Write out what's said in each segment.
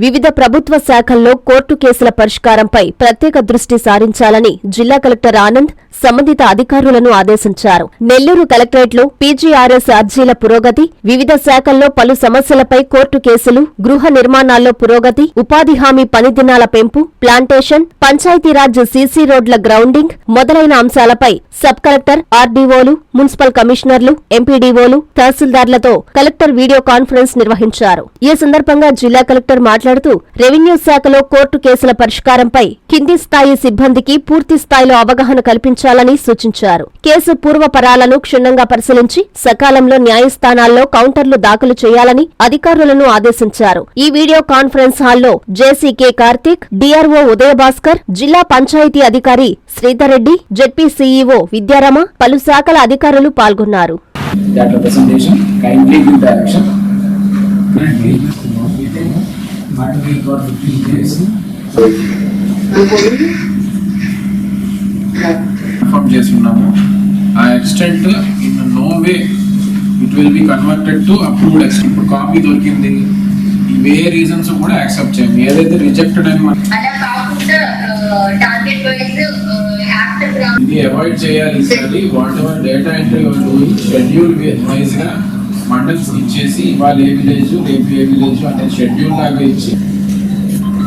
వివిధ ప్రభుత్వ శాఖల్లో కోర్టు కేసుల పరిష్కారంపై ప్రత్యేక దృష్టి సారించాలని జిల్లా కలెక్టర్ ఆనంద్ సంబంధిత అధికారులను ఆదేశించారు. నెల్లూరు కలెక్టరేట్లో పీజీఆర్ఎస్ అర్జీల పురోగతి వివిధ శాఖల్లో పలు సమస్యలపై కోర్టు కేసులు గృహ నిర్మాణాల్లో పురోగతి ఉపాధి హామీ పనిదినాల పెంపు ప్లాంటేషన్ పంచాయతీరాజ్ సీసీ రోడ్ల గ్రౌండింగ్ మొదలైన అంశాలపై సబ్ కలెక్టర్ ఆర్డీఓలు మున్సిపల్ కమిషనర్లు ఎంపీడీఓలు తహసీల్దార్లతో కలెక్టర్ వీడియో కాన్ఫరెన్స్ నిర్వహించారు. ఈ సందర్భంగా జిల్లా కలెక్టర్ మాట్లాడుతూ రెవెన్యూ శాఖలో కోర్టు కేసుల పరిష్కారంపై కింది స్థాయి సిబ్బందికి పూర్తి స్థాయిలో అవగాహన కల్పించారు కల్పించాలని సూచించారు. కేసు పూర్వపరాలను క్షుణ్ణంగా పరిశీలించి సకాలంలో న్యాయస్థానాల్లో కౌంటర్లు దాఖలు చేయాలని అధికారులను ఆదేశించారు. ఈ వీడియో కాన్ఫరెన్స్ హాల్లో జేసీకే కార్తీక్ డిఆర్ఓ ఉదయభాస్కర్ జిల్లా పంచాయతీ అధికారి శ్రీధర్ రెడ్డి జెడ్పీ సీఈఓ విద్యారమ పలు శాఖల అధికారులు పాల్గొన్నారు. That representation kindly give direction. Currently, but we got fifteen days. చేస్తున్నాము. ఆ extent in no way it will be converted to approved extent ఇప్పుడు కాపీ దొరికింది. ఇవే రీజన్స్ కూడా యాక్సెప్ట్ చేయం ఏదైతే రిజెక్టెడ్ అని మనం వైజ్ యాక్ట్ ఇది అవాయిడ్ చేయాలి. ఈసారి whatever data entry schedule వైజ్గా మండల్స్ ఇచ్చేసి ఇవాళ ఏ విలేజ్ రేపు ఏ విలేజ్ అనే షెడ్యూల్ లాగా ఇచ్చి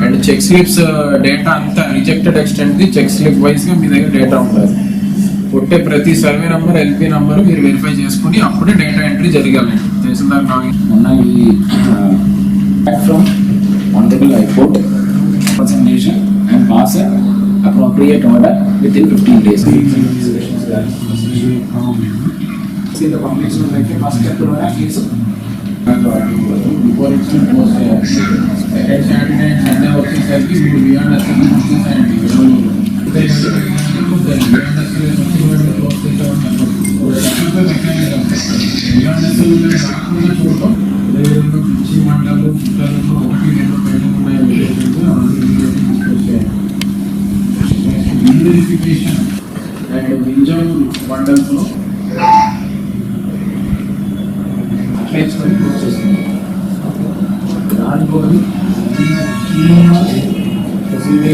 అండ్ చెక్ స్లిప్స్ డేటా అంతా rejected extent the check slip వైజ్గా మీ దగ్గర డేటా ఉండాలి. కొట్టే ప్రతి సర్వే నంబర్ ఎల్పీ నంబర్ మీరు వెరిఫై చేసుకుని అప్పుడే డేటా ఎంట్రీ జరగాలి. తెలిసిందాక మొన్న ఈ platform వంటల్ airport presentation and pass appropriate order within fifteen days Thank you. పిచ్చి మండలు చుట్టాలు అండ్ వింజం మండల్స్లో దానికోసం Facility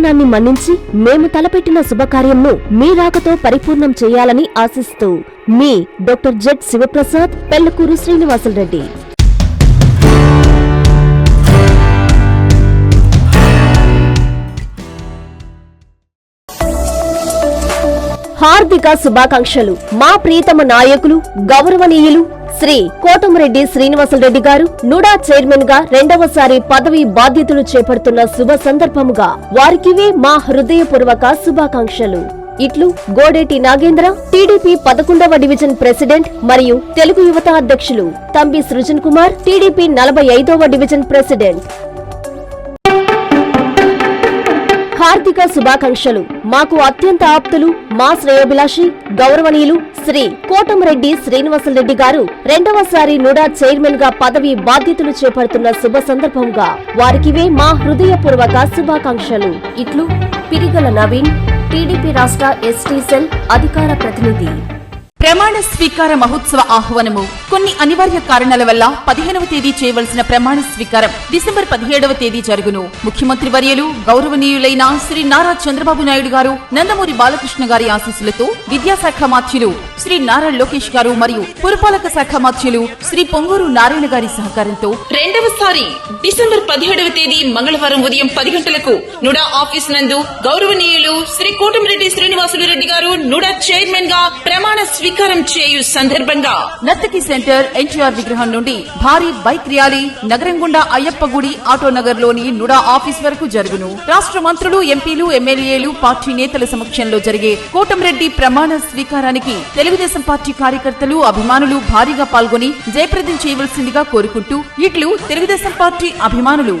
ఆహ్వానాన్ని మన్నించి మేము తలపెట్టిన శుభకార్యంను మీ రాకతో పరిపూర్ణం చేయాలని ఆశిస్తూ మీ డాక్టర్ జెడ్ శివప్రసాద్ పెళ్ళకూరు శ్రీనివాసులరెడ్డి హార్దిక శుభాకాంక్షలు. మా ప్రియతమ నాయకులు గౌరవనీయులు శ్రీ కోటమిరెడ్డి శ్రీనివాసరెడ్డి గారు నుడా చైర్మన్గా రెండవసారి పదవి బాధ్యతలు చేపడుతున్న శుభ సందర్భముగా వారికివే మా హృదయపూర్వక శుభాకాంక్షలు. ఇట్లు గోడేటి నాగేంద్ర టీడీపీ పదకొండవ డివిజన్ ప్రెసిడెంట్ మరియు తెలుగు యువత అధ్యక్షులు. తంబి సృజన్ కుమార్ టీడీపీ నలభై ఐదవ డివిజన్ ప్రెసిడెంట్. హార్దిక శుభాకాంక్షలు. మాకు అత్యంత ఆప్తులు మా శ్రేయోభిలాషి గౌరవనీయులు శ్రీ కోటమరెడ్డి శ్రీనివాసరెడ్డి గారు. రెండవసారి నుడా చైర్మన్గా పదవి బాధ్యతలు చేపడుతున్న శుభ సందర్భంగా వారికివే మా హృదయపూర్వక శుభాకాంక్షలు. ఇట్లు పిరిగల నవీన్ టీడీపీ రాష్ట్ర ఎస్టీ సెల్ అధికార ప్రతినిధి. ప్రమాణ స్వీకార మహోత్సవ ఆహ్వానము. కొన్ని అనివార్య కారణాల వల్ల పదిహేనవ తేదీ చేయవలసిన ప్రమాణ స్వీకారం డిసెంబర్ పదిహేడవ తేదీ జరుగును. ముఖ్యమంత్రి వర్యలు గౌరవనీయులైన శ్రీ నారా చంద్రబాబు నాయుడు గారు నందమూరి బాలకృష్ణ గారి ఆశీస్సులతో విద్యాశాఖ మాధ్యులు శ్రీ నారా లోకేష్ గారు మరియు పురపాలక శాఖ మాధ్యులు శ్రీ పొంగూరు నారాయణ గారి సహకారంతో రెండు రెండవసారి డిసెంబర్ పదిహేడవ తేదీ మంగళవారం ఉదయం పది గంటలకు నుడా ఆఫీస్ నందు గౌరవనీయులు శ్రీ కోటమిరెడ్డి శ్రీనివాసులు రెడ్డి గారు నుడా చైర్మన్గా ప్రమాణ స్వీకారం చేయు సందర్భంగా నర్తకి సెంటర్ ఎన్టీఆర్ విగ్రహం నుండి భారీ బైక్ ర్యాలీ నగరం గుండా అయ్యప్ప గుడి ఆటోనగర్లోని నుడా ఆఫీస్ వరకు జరుగును. రాష్ట్ర మంత్రులు ఎంపీలు ఎమ్మెల్యేలు పార్టీ నేతల సమక్షంలో జరిగే కోటమిరెడ్డి ప్రమాణ స్వీకారానికి తెలుగుదేశం పార్టీ కార్యకర్తలు అభిమానులు భారీగా పాల్గొని జయప్రదం చేయవలసిందిగా కోరుకుంటూ ఇట్లు తెలుగుదేశం పార్టీ అభిమానులు